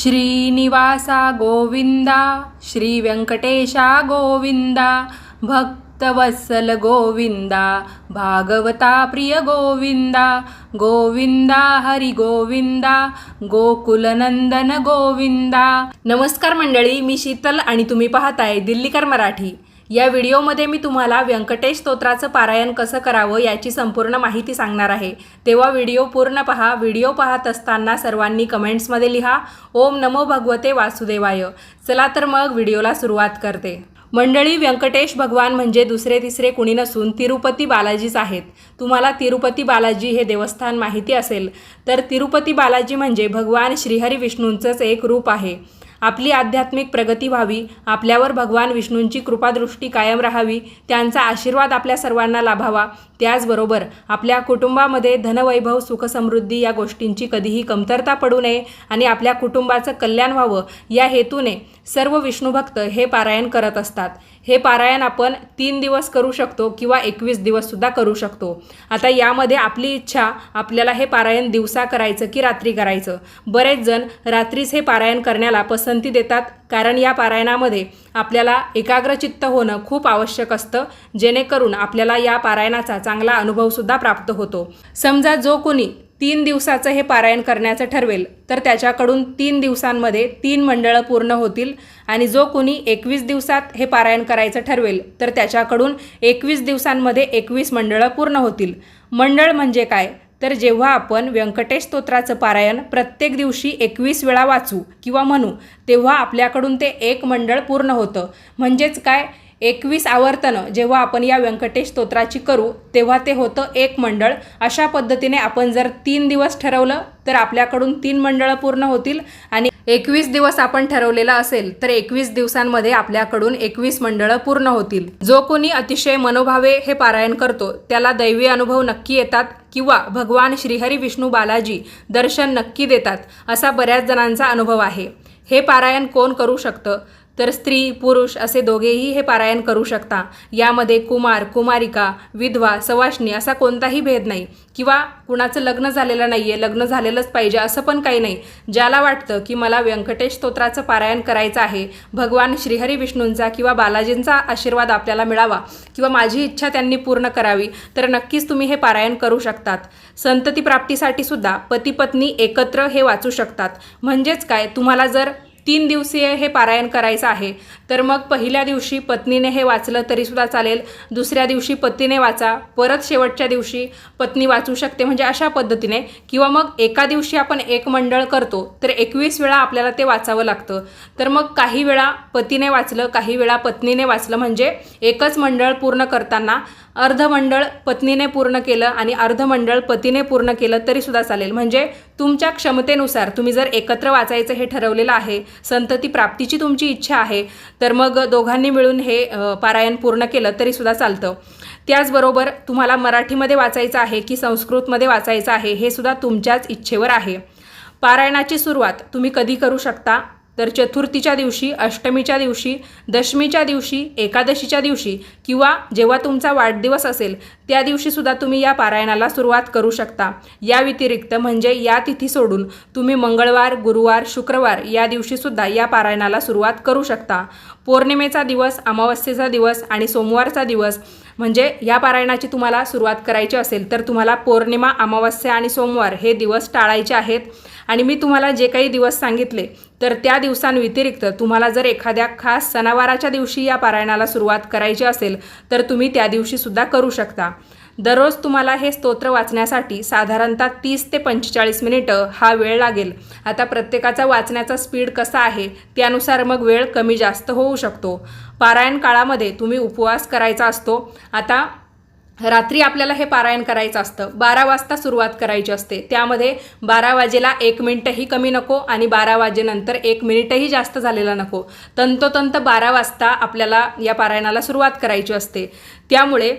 श्रीनिवासा गोविंदा श्री व्यंकटेशा गोविंदा भक्तवत्सल गोविंदा भागवता प्रिय गोविंदा गोविंदा हरी गोविंदा गोकुलनंदन गोविंदा. नमस्कार मंडळी मी शीतल आणि तुम्ही पाहताय दिल्लीकर मराठी. या व्हिडिओमध्ये मी तुम्हाला व्यंकटेश स्तोत्राचं पारायण कसं करावं याची संपूर्ण माहिती सांगणार आहे. तेव्हा व्हिडिओ पूर्ण पहा. व्हिडिओ पाहत असताना सर्वांनी कमेंट्समध्ये लिहा. ओम नमो भगवते वासुदेवाय. चला तर मग व्हिडिओला सुरुवात करते. मंडळी व्यंकटेश भगवान म्हणजे दुसरे तिसरे कुणी नसून तिरुपती बालाजीच आहेत. तुम्हाला तिरुपती बालाजी हे देवस्थान माहिती असेल. तर तिरुपती बालाजी म्हणजे भगवान श्रीहरी विष्णूंचंच एक रूप आहे. आपली आध्यात्मिक प्रगती व्हावी आपल्यावर भगवान विष्णूंची कृपादृष्टी कायम राहावी त्यांचा आशीर्वाद आपल्या सर्वांना लाभावा. त्याचबरोबर आपल्या कुटुंबामध्ये धनवैभव सुखसमृद्धी या गोष्टींची कधीही कमतरता पडू नये आणि आपल्या कुटुंबाचं कल्याण व्हावं या हेतूने सर्व विष्णुभक्त हे पारायण करत असतात. हे पारायण आपण तीन दिवस करू शकतो किंवा एकवीस दिवससुद्धा करू शकतो. आता यामध्ये आपली इच्छा आपल्याला हे पारायण दिवसा करायचं की रात्री करायचं? बरेच जण रात्रीच हे पारायण करण्याला पसंती देतात कारण या पारायणामध्ये आपल्याला एकाग्रचित्त होणं खूप आवश्यक असतं जेणेकरून आपल्याला या पारायणाचा चांगला अनुभवसुद्धा प्राप्त होतो. समजा जो कोणी तीन दिवसाचं हे पारायण करण्याचं ठरवेल. तर त्याच्याकडून तीन दिवसांमध्ये तीन मंडळं पूर्ण होतील आणि जो कोणी एकवीस दिवसात हे पारायण करायचं ठरवेल तर त्याच्याकडून एकवीस दिवसांमध्ये एकवीस मंडळं पूर्ण होतील. मंडळ म्हणजे काय? तर जेव्हा आपण व्यंकटेश स्तोत्राचं पारायण प्रत्येक दिवशी एकवीस वेळा वाचू किंवा म्हणू तेव्हा आपल्याकडून ते एक मंडळ पूर्ण होतं. म्हणजेच काय? एकवीस आवर्तनं जेव्हा आपण या व्यंकटेश स्तोत्राची करू तेव्हा ते होतं एक मंडळ. अशा पद्धतीने आपण जर तीन दिवस ठरवलं तर आपल्याकडून तीन मंडळं पूर्ण होतील. आणि एकवीस दिवस आपण ठरवलेला असेल तर एकवीस दिवसांमध्ये आपल्याकडून एकवीस मंडळं पूर्ण होतील. जो कोणी अतिशय मनोभावे हे पारायण करतो त्याला दैवी अनुभव नक्की येतात किंवा भगवान श्रीहरी विष्णू बालाजी दर्शन नक्की देतात असा बऱ्याच जणांचा अनुभव आहे. हे पारायण कोण करू शकतं? तर स्त्री पुरुष असे दोघेही हे पारायण करू शकता. यामध्ये कुमार कुमारिका विधवा सवाष्णी असा कोणताही भेद नाही. किंवा कुणाचं लग्न झालेलं नाही आहे लग्न झालेलंच पाहिजे असं पण काही नाही. ज्याला वाटतं की मला व्यंकटेश स्तोत्राचं पारायण करायचं आहे भगवान श्रीहरी विष्णूंचा किंवा बालाजींचा आशीर्वाद आपल्याला मिळावा किंवा माझी इच्छा त्यांनी पूर्ण करावी तर नक्कीच तुम्ही हे पारायण करू शकतात. संतती प्राप्तीसाठी सुद्धा पती पत्नी एकत्र हे वाचू शकतात. म्हणजेच काय? तुम्हाला जर तीन दिवसीय हे पारायण करायचं आहे. तर मग पहिल्या दिवशी पत्नीने हे वाचलं तरीसुद्धा चालेल. दुसऱ्या दिवशी पतीने वाचा. परत शेवटच्या दिवशी पत्नी वाचू शकते. म्हणजे अशा पद्धतीने किंवा मग एका दिवशी आपण एक मंडळ करतो तर एकवीस वेळा आपल्याला ते वाचावं लागतं. तर मग काही वेळा पतीने वाचलं काही वेळा पत्नीने वाचलं. म्हणजे एकच मंडळ पूर्ण करताना अर्धमंडळ पत्नीने पूर्ण केलं आणि अर्धमंडळ पतीने पूर्ण केलं तरीसुद्धा चालेल. म्हणजे तुमच्या क्षमतेनुसार तुम्ही जर एकत्र वाचायचं हे ठरवलेलं आहे संतती प्राप्तीची तुमची इच्छा आहे तर मग दोघांनी मिळून हे पारायण पूर्ण केलं तरीसुद्धा चालतं. त्याचबरोबर तुम्हाला मराठीमध्ये वाचायचं आहे की संस्कृतमध्ये वाचायचं आहे हे सुद्धा तुमच्याच इच्छेवर आहे. पारायणाची सुरुवात तुम्ही कधी करू शकता? तर चतुर्थीच्या दिवशी अष्टमीच्या दिवशी दशमीच्या दिवशी एकादशीच्या दिवशी किंवा जेव्हा तुमचा वाढदिवस असेल त्या दिवशीसुद्धा तुम्ही या पारायणाला सुरुवात करू शकता. या व्यतिरिक्त म्हणजे या तिथी सोडून तुम्ही मंगळवार गुरुवार शुक्रवार या दिवशीसुद्धा या पारायणाला सुरुवात करू शकता. पौर्णिमेचा दिवस अमावस्येचा दिवस आणि सोमवारचा दिवस म्हणजे या पारायणाची तुम्हाला सुरुवात करायची असेल तर तुम्हाला पौर्णिमा अमावस्या आणि सोमवार हे दिवस टाळायचे आहेत. आणि मी तुम्हाला जे काही दिवस सांगितले तर त्या दिवसांव्यतिरिक्त तुम्हाला जर एखाद्या खास सणावाराच्या दिवशी या पारायणाला सुरुवात करायची असेल तर तुम्ही त्या दिवशीसुद्धा करू शकता. दररोज तुम्हाला हे स्तोत्र वाचण्यासाठी साधारणतः तीस ते पंचेचाळीस मिनिटं हा वेळ लागेल. आता प्रत्येकाचा वाचण्याचा स्पीड कसा आहे त्यानुसार मग वेळ कमी जास्त होऊ शकतो. पारायण काळामध्ये तुम्ही उपवास करायचा असतो. आता रात्री आपल्याला हे पारायण करायचं असतं. बारा वाजता सुरुवात करायची असते. त्यामध्ये बारा वाजेला एक मिनिटही कमी नको आणि बारा वाजेनंतर एक मिनिटही जास्त झालेला नको. तंतोतंत बारा वाजता आपल्याला या पारायणाला सुरुवात करायची असते. त्यामुळे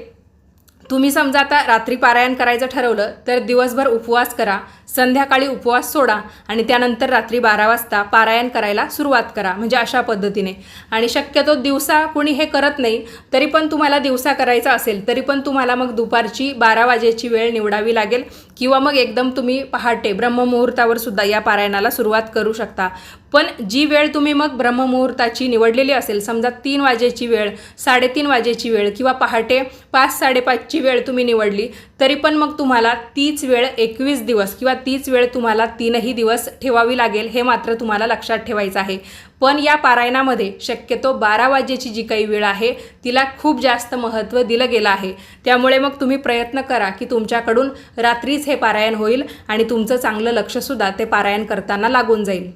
तुम्ही समजा आता रात्री पारायण करायचं ठरवलं तर दिवसभर उपवास करा. संध्याकाळी उपवास सोडा आणि त्यानंतर रात्री बारा वाजता पारायण करायला सुरुवात करा म्हणजे अशा पद्धतीने. आणि शक्यतो दिवसा कुणी हे करत नाही तरी पण तुम्हाला दिवसा करायचा असेल तरी पण तुम्हाला मग दुपारची बारा वाजेची वेळ निवडावी लागेल किंवा मग एकदम तुम्ही पहाटे ब्रह्ममुहूर्तावर सुद्धा या पारायणाला सुरुवात करू शकता. पण जी वेळ तुम्ही मग ब्रह्ममुहूर्ताची निवडलेली असेल समजा तीन वाजेची वेळ साडेतीन वाजेची वेळ किंवा पहाटे पाच साडेपाचची वेळ तुम्ही निवडली तरी पण मग तुम्हाला तीच वेळ एकवीस दिवस किंवा तीच वेळ तुम्हाला तीनही दिवस ठेवावी लागेल हे मात्र तुम्हाला लक्षात ठेवायचं आहे. पण या पारायणामध्ये शक्यतो बारा वाजेची जी काही वेळ आहे तिला खूप जास्त महत्त्व दिलं गेलं आहे. त्यामुळे मग तुम्ही प्रयत्न करा की तुमच्याकडून रात्रीच हे पारायण होईल आणि तुमचं चांगलं लक्षसुद्धा ते पारायण करताना लागून जाईल.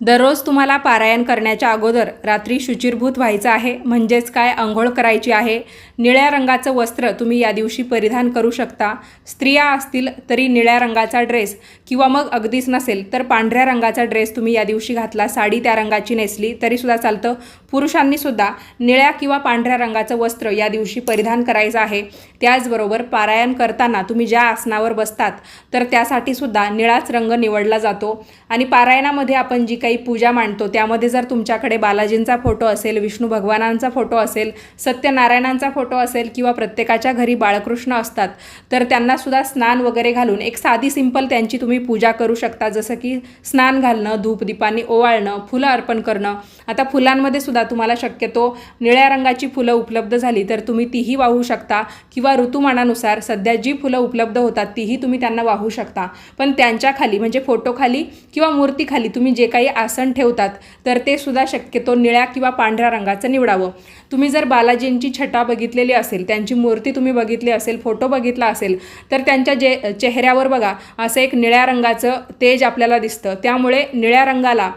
दररोज तुम्हाला पारायण करण्याच्या अगोदर रात्री शुचिरभूत व्हायचं आहे. म्हणजेच काय? आंघोळ करायची आहे. निळ्या रंगाचं वस्त्र तुम्ही या दिवशी परिधान करू शकता. स्त्रिया असतील तरी निळ्या रंगाचा ड्रेस किंवा मग अगदीच नसेल तर पांढऱ्या रंगाचा ड्रेस तुम्ही या दिवशी घातला. साडी त्या रंगाची नेसली तरीसुद्धा चालतं. पुरुषांनीसुद्धा निळ्या किंवा पांढऱ्या रंगाचं वस्त्र या दिवशी परिधान करायचं आहे. त्याचबरोबर पारायण करताना तुम्ही ज्या आसनावर बसतात तर त्यासाठी सुद्धा निळाच रंग निवडला जातो. आणि पारायणामध्ये आपण जी काही पूजा मांडतो. त्यामध्ये जर तुमच्याकडे बालाजींचा फोटो असेल विष्णू भगवानांचा फोटो असेल सत्यनारायणांचा फोटो असेल किंवा प्रत्येकाच्या घरी बाळकृष्ण असतात तर त्यांनासुद्धा स्नान वगैरे घालून एक साधी सिंपल त्यांची तुम्ही पूजा करू शकता. जसं की स्नान घालणं धूपदीपांनी ओवाळणं फुलं अर्पण करणं. आता फुलांमध्ये सुद्धा तुम्हाला शक्यतो निळ्या रंगाची फुलं उपलब्ध झाली तर तुम्ही तीही वाहू शकता किंवा ऋतुमानानुसार सध्या जी फुलं उपलब्ध होतात तीही तुम्ही त्यांना वाहू शकता. पण त्यांच्या खाली म्हणजे फोटोखाली किंवा मूर्तीखाली तुम्ही जे काही आसन ठेवतात तर ते सुद्धा शक्यतो निळ्या किंवा पांढऱ्या रंगाचं निवडावं. तुम्ही जर बालाजींची छटा बघितलेली असेल त्यांची मूर्ती तुम्ही बघितली असेल फोटो बघितला असेल तर त्यांच्या जे चेहऱ्यावर बघा असं एक निळ्या रंगाचं तेज आपल्याला दिसतं. त्यामुळे निळ्या रंगाला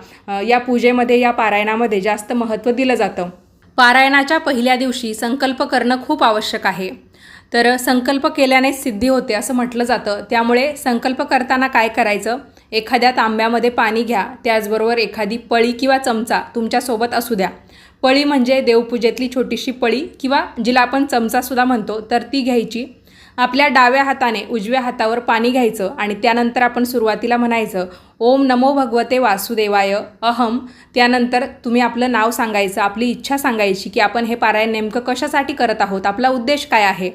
या पूजेमध्ये या पारायणामध्ये जास्त महत्त्व दिलं जातं. पारायणाच्या पहिल्या दिवशी संकल्प करणं खूप आवश्यक आहे. तर संकल्प केल्याने सिद्धी होते असं म्हटलं जातं. त्यामुळे संकल्प करताना काय करायचं? एखाद्या तांब्यामध्ये पाणी घ्या त्याचबरोबर एखादी पळी किंवा चमचा तुमच्यासोबत असू द्या. पळी म्हणजे देवपूजेतली छोटीशी पळी किंवा जिला आपण चमचासुद्धा म्हणतो तर ती घ्यायची. आपल्या डाव्या हाताने उजव्या हातावर पाणी घ्यायचं आणि त्यानंतर आपण सुरुवातीला म्हणायचं ओम नमो भगवते वासुदेवाय अहम. त्यानंतर तुम्ही आपलं नाव सांगायचं आपली इच्छा सांगायची की आपण हे पारायण नेमकं कशासाठी करत आहोत आपला उद्देश काय आहे?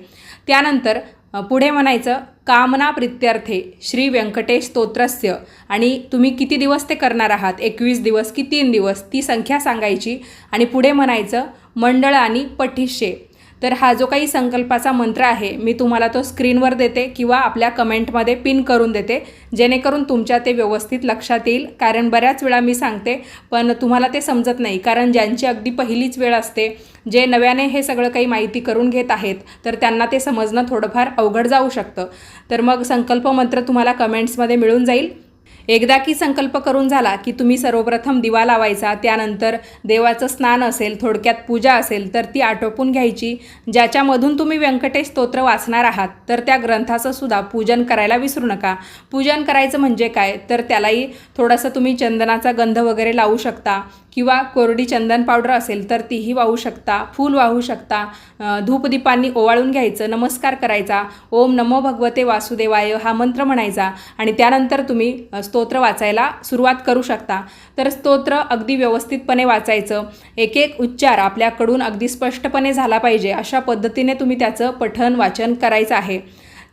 त्यानंतर पुढे म्हणायचं कामना प्रित्यर्थे श्री व्यंकटेश स्तोत्रस्य. आणि तुम्ही किती दिवस ते करणार आहात? एकवीस दिवस की तीन दिवस? ती संख्या सांगायची. आणि पुढे म्हणायचं मंडळ आणि पठिष्ये. तर हा जो काही संकल्पाचा मंत्र आहे मी तुम्हाला तो स्क्रीनवर देते किंवा आपल्या कमेंटमध्ये पिन करून देते जेणेकरून तुमच्या ते व्यवस्थित लक्षात येईल. कारण बऱ्याच वेळा मी सांगते पण तुम्हाला ते समजत नाही. कारण ज्यांची अगदी पहिलीच वेळ असते जे नव्याने हे सगळं काही माहिती करून घेत आहेत तर त्यांना ते समजणं थोडंफार अवघड जाऊ शकतं. तर मग संकल्प मंत्र तुम्हाला कमेंट्समध्ये मिळून जाईल. एकदा की संकल्प करून झाला की तुम्ही सर्वप्रथम दिवा लावायचा त्यानंतर देवाचं स्नान असेल थोडक्यात पूजा असेल तर ती आटोपून घ्यायची. ज्याच्यामधून तुम्ही व्यंकटेश स्तोत्र वाचणार आहात तर त्या ग्रंथाचं सुद्धा पूजन करायला विसरू नका. पूजन करायचं म्हणजे काय? तर त्यालाही थोडंसं तुम्ही चंदनाचा गंध वगैरे लावू शकता किंवा कोरडी चंदन पावडर असेल तर तीही वाहू शकता फूल वाहू शकता. धूपदीपांनी ओवाळून घ्यायचं नमस्कार करायचा. ओम नमो भगवते वासुदेवाय हा मंत्र म्हणायचा. आणि त्यानंतर तुम्ही स्तो स्तोत्र वाचायला सुरुवात करू शकता. तर स्तोत्र अगदी व्यवस्थितपणे वाचायचं. एक एक उच्चार आपल्याकडून अगदी स्पष्टपणे झाला पाहिजे. अशा पद्धतीने तुम्ही त्याचं पठन वाचन करायचं आहे.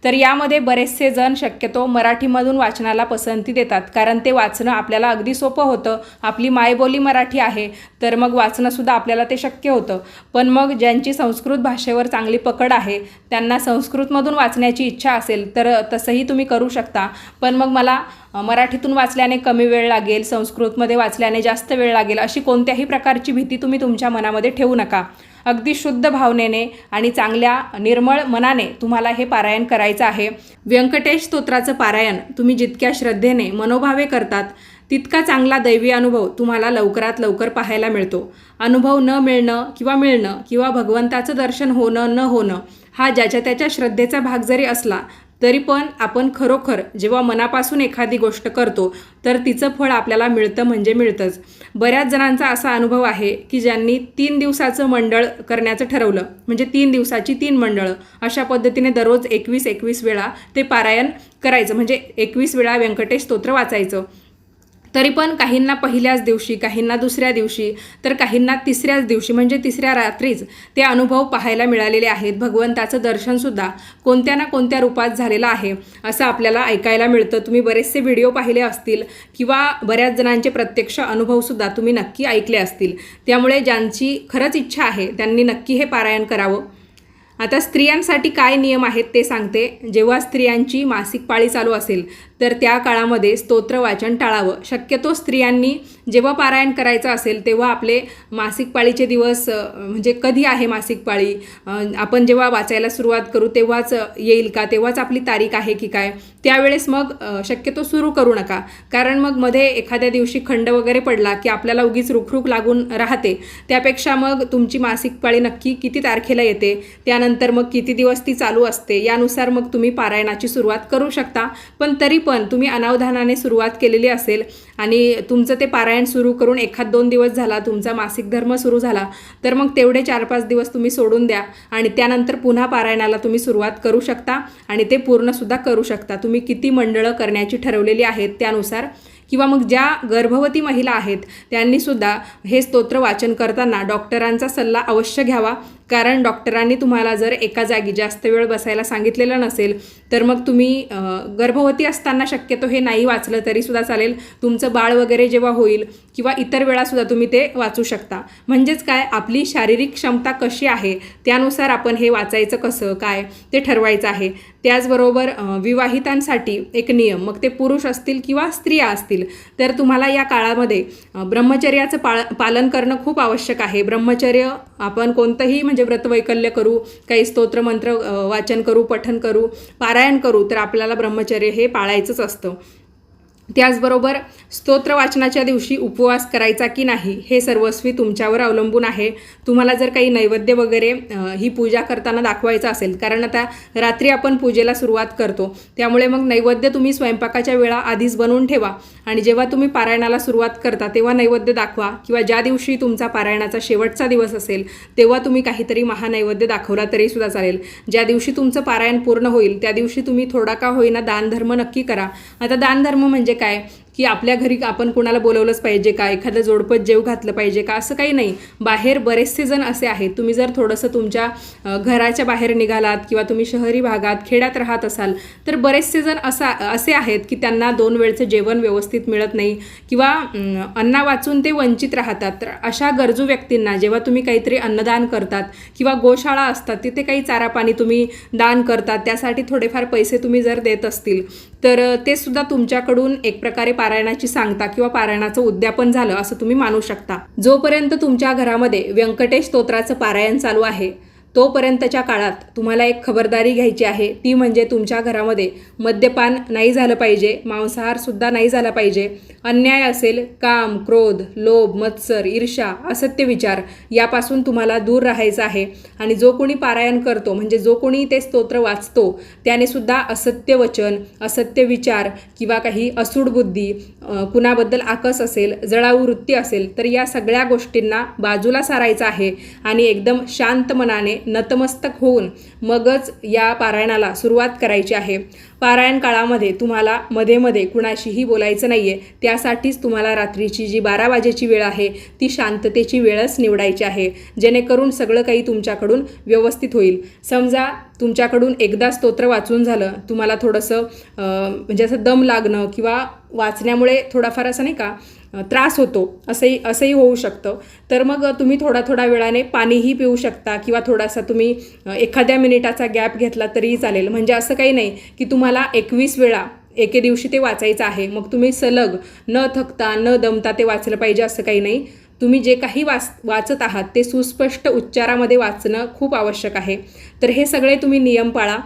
तर यामध्ये बरेचसे जण शक्यतो मराठीमधून वाचनाला पसंती देतात कारण ते वाचणं आपल्याला अगदी सोपं होतं. आपली मायबोली मराठी आहे तर मग वाचणंसुद्धा आपल्याला ते शक्य होतं. पण मग ज्यांची संस्कृत भाषेवर चांगली पकड आहे त्यांना संस्कृतमधून वाचण्याची इच्छा असेल तर तसंही तुम्ही करू शकता. पण मग मला मराठीतून वाचल्याने कमी वेळ लागेल संस्कृतमध्ये वाचल्याने जास्त वेळ लागेल अशी कोणत्याही प्रकारची भीती तुम्ही तुमच्या मनामध्ये ठेवू नका. अगदी शुद्ध भावनेने आणि चांगल्या निर्मळ मनाने तुम्हाला हे पारायण करायचं आहे. व्यंकटेश स्तोत्राचं पारायण तुम्ही जितक्या श्रद्धेने मनोभावे करतात तितका चांगला दैवी अनुभव तुम्हाला लवकरात लवकर पाहायला मिळतो. अनुभव न मिळणं किंवा मिळणं किंवा भगवंताचं दर्शन होणं न होणं हा ज्याच्या त्याच्या श्रद्धेचा भाग जरी असला तरी पण आपण खरोखर जेव्हा मनापासून एखादी गोष्ट करतो तर तिचं फळ आपल्याला मिळतं म्हणजे मिळतंच. बऱ्याच जणांचा असा अनुभव आहे की ज्यांनी तीन दिवसाचं मंडळ करण्याचं ठरवलं म्हणजे तीन दिवसाची तीन मंडळं अशा पद्धतीने दररोज एकवीस एकवीस वेळा ते पारायण करायचं म्हणजे एकवीस वेळा व्यंकटेश स्तोत्र वाचायचं. तरी पण काहींना पहिल्याच दिवशी काहींना दुसऱ्या दिवशी तर काहींना तिसऱ्याच दिवशी म्हणजे तिसऱ्या रात्रीच ते अनुभव पाहायला मिळालेले आहेत. भगवंताचं दर्शनसुद्धा कोणत्या ना कोणत्या रूपात झालेलं आहे असं आपल्याला ऐकायला मिळतं. तुम्ही बरेचसे व्हिडिओ पाहिले असतील किंवा बऱ्याच जणांचे प्रत्यक्ष अनुभवसुद्धा तुम्ही नक्की ऐकले असतील. त्यामुळे ज्यांची खरंच इच्छा आहे त्यांनी नक्की हे पारायण करावं. आता स्त्रियांसाठी काय नियम आहेत ते सांगते. जेव्हा स्त्रियांची मासिक पाळी चालू असेल तर त्या काळामध्ये स्तोत्र वाचन टाळावं. शक्यतो स्त्रियांनी जेव्हा पारायण करायचं असेल तेव्हा आपले मासिक पाळीचे दिवस म्हणजे कधी आहे मासिक पाळी? आपण जेव्हा वाचायला सुरुवात करू तेव्हाच येईल का? तेव्हाच आपली तारीख आहे की काय? त्यावेळेस मग शक्यतो सुरू करू नका. कारण मग मध्ये एखाद्या दिवशी खंड वगैरे पडला की आपल्याला उगीच रुखरुख लागून राहते. त्यापेक्षा मग तुमची मासिक पाळी नक्की किती तारखेला येते? त्यानंतर मग किती दिवस ती चालू असते? यानुसार मग तुम्ही पारायणाची सुरुवात करू शकता. पण तरी पण तुम्ही अनावधानाने सुरुवात केलेली असेल आणि तुमचं ते पारायण सुरू करून एखाद दोन दिवस झाला तुमचा मासिक धर्म सुरू झाला तर मग तेवढे चार पाच दिवस तुम्ही सोडून द्या आणि त्यानंतर पुन्हा पारायणाला तुम्ही सुरुवात करू शकता आणि ते पूर्णसुद्धा करू शकता. तुम्ही किती मंडळं करण्याची ठरवलेली आहेत त्यानुसार किंवा मग ज्या गर्भवती महिला आहेत त्यांनीसुद्धा हे स्तोत्र वाचन करताना डॉक्टरांचा सल्ला अवश्य घ्यावा. कारण डॉक्टरांनी तुम्हाला जर एका जागी जास्त वेळ बसायला सांगितलेलं नसेल तर मग तुम्ही गर्भवती असताना शक्यतो हे नाही वाचलं तरीसुद्धा चालेल. तुमचं बाळ वगैरे जेव्हा होईल किंवा इतर वेळासुद्धा तुम्ही ते वाचू शकता. म्हणजेच काय आपली शारीरिक क्षमता कशी आहे त्यानुसार आपण हे वाचायचं कसं काय ते ठरवायचं आहे. त्याचबरोबर विवाहितांसाठी एक नियम मग ते पुरुष असतील किंवा स्त्रिया असतील तर तुम्हाला या काळामध्ये ब्रह्मचर्याचं पाळ पालन करणं खूप आवश्यक आहे. ब्रह्मचर्य आपण कोणतंही म्हणजे म्हणजे व्रतवैकल्य करू काही स्तोत्रमंत्र मंत्र वाचन करू पठन करू पारायण करू तर आपल्याला ब्रह्मचर्य हे पाळायचंच असतं. त्याचबरोबर स्तोत्र वाचनाच्या दिवशी उपवास करायचा की नाही हे सर्वस्वी तुमच्यावर अवलंबून आहे. तुम्हाला जर काही नैवेद्य वगैरे ही पूजा करताना दाखवायचं असेल कारण आता रात्री आपण पूजेला सुरुवात करतो त्यामुळे मग नैवेद्य तुम्ही स्वयंपाकाच्या वेळा आधीच बनवून ठेवा. आणि जेव्हा तुम्ही पारायणाला सुरुवात करता तेव्हा नैवेद्य दाखवा किंवा ज्या दिवशी तुमचा पारायणाचा शेवटचा दिवस असेल तेव्हा तुम्ही काहीतरी महानैवेद्य दाखवला तरीसुद्धा चालेल. ज्या दिवशी तुमचं पारायण पूर्ण होईल त्या दिवशी तुम्ही थोडा का होईना दानधर्म नक्की करा. आता दानधर्म म्हणजे काय? की आपल्या घरी आपण कोणाला बोलवलंच पाहिजे का? एखादं जोडपत जेव घातलं पाहिजे का? असं काही नाही. बाहेर बरेचसे जण असे आहेत. तुम्ही जर थोडंसं तुमच्या घराच्या बाहेर निघालात किंवा तुम्ही शहरी भागात खेड्यात राहत असाल तर बरेचसे जण असा असे आहेत की त्यांना दोन वेळचं जेवण व्यवस्थित मिळत नाही किंवा अन्ना वाचून ते वंचित राहतात. तर अशा गरजू व्यक्तींना जेव्हा तुम्ही काहीतरी अन्नदान करतात किंवा गोशाळा असतात तिथे काही चारा पाणी तुम्ही दान करतात त्यासाठी थोडेफार पैसे तुम्ही जर देत असतील तर ते सुद्धा तुमच्याकडून एक प्रकारे पारायणाची सांगता किंवा पारायणाचं उद्यापन झालं असं तुम्ही मानू शकता. जोपर्यंत तुमच्या घरामध्ये व्यंकटेश स्तोत्राचं पारायण चालू आहे तोपर्यंतच्या काळात तुम्हाला एक खबरदारी घ्यायची आहे. ती म्हणजे तुमच्या घरामध्ये मद्यपान नाही झालं पाहिजे मांसाहारसुद्धा नाही झाला पाहिजे. अन्याय असेल काम क्रोध लोभ मत्सर ईर्षा असत्य विचार यापासून तुम्हाला दूर राहायचं आहे. आणि जो कोणी पारायण करतो म्हणजे जो कोणी ते स्तोत्र वाचतो त्याने सुद्धा असत्य वचन असत्य विचार किंवा काही असूड बुद्धी कुणाबद्दल आकस असेल जळाऊ वृत्ती असेल तर या सगळ्या गोष्टींना बाजूला सारायचं आहे. आणि एकदम शांत मनाने नतमस्तक होऊन मगच या पारायणाला सुरुवात करायची आहे. पारायण काळामध्ये तुम्हाला मध्ये मध्ये कुणाशीही बोलायचं नाही आहे त्यासाठीच तुम्हाला रात्रीची जी बारा वाजेची वेळ आहे ती शांततेची वेळच निवडायची आहे. जेणेकरून सगळं काही तुमच्याकडून व्यवस्थित होईल. समजा तुमच्याकडून एकदा स्तोत्र वाचून झालं तुम्हाला थोडंसं म्हणजे असं दम लागणं किंवा वाचण्यामुळे थोडाफार असं नाही का त्रास होतो असंही असंही होऊ शकतं. तर मग तुम्ही थोडा थोडा वेळाने पाणीही पिऊ शकता किंवा थोडासा तुम्ही एखाद्या मिनिटाचा गॅप घेतला तरीही चालेल. म्हणजे असं काही नाही की तुम्हाला एकवीस वेळा एके दिवशी ते वाचायचं आहे. मग तुम्ही सलग न थकता न दमता ते वाचलं पाहिजे असं काही नाही. तुम्ही जे काही वाच वाचत आहात ते सुस्पष्ट उच्चारामध्ये वाचणं खूप आवश्यक आहे. तर हे सगळे तुम्ही नियम पाळा.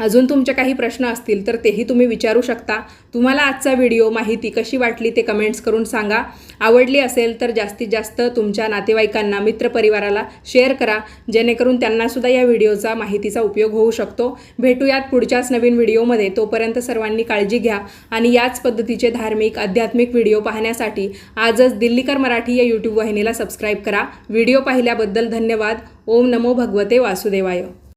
अजून तुमचे काही प्रश्न असतील तर तेही तुम्ही विचारू शकता. तुम्हाला आजचा व्हिडिओ माहिती कशी वाटली ते कमेंट्स करून सांगा. आवडली असेल तर जास्तीत जास्त तुमच्या नातेवाईकांना मित्रपरिवाराला शेअर करा. जेणेकरून त्यांनासुद्धा या व्हिडिओचा माहितीचा उपयोग होऊ शकतो. भेटूयात पुढच्याच नवीन व्हिडिओमध्ये. तोपर्यंत सर्वांनी काळजी घ्या आणि याच पद्धतीचे धार्मिक आध्यात्मिक व्हिडिओ पाहण्यासाठी आजच दिल्लीकर मराठी या यूट्यूब वाहिनीला सबस्क्राईब करा. व्हिडिओ पाहिल्याबद्दल धन्यवाद. ओम नमो भगवते वासुदेवाय.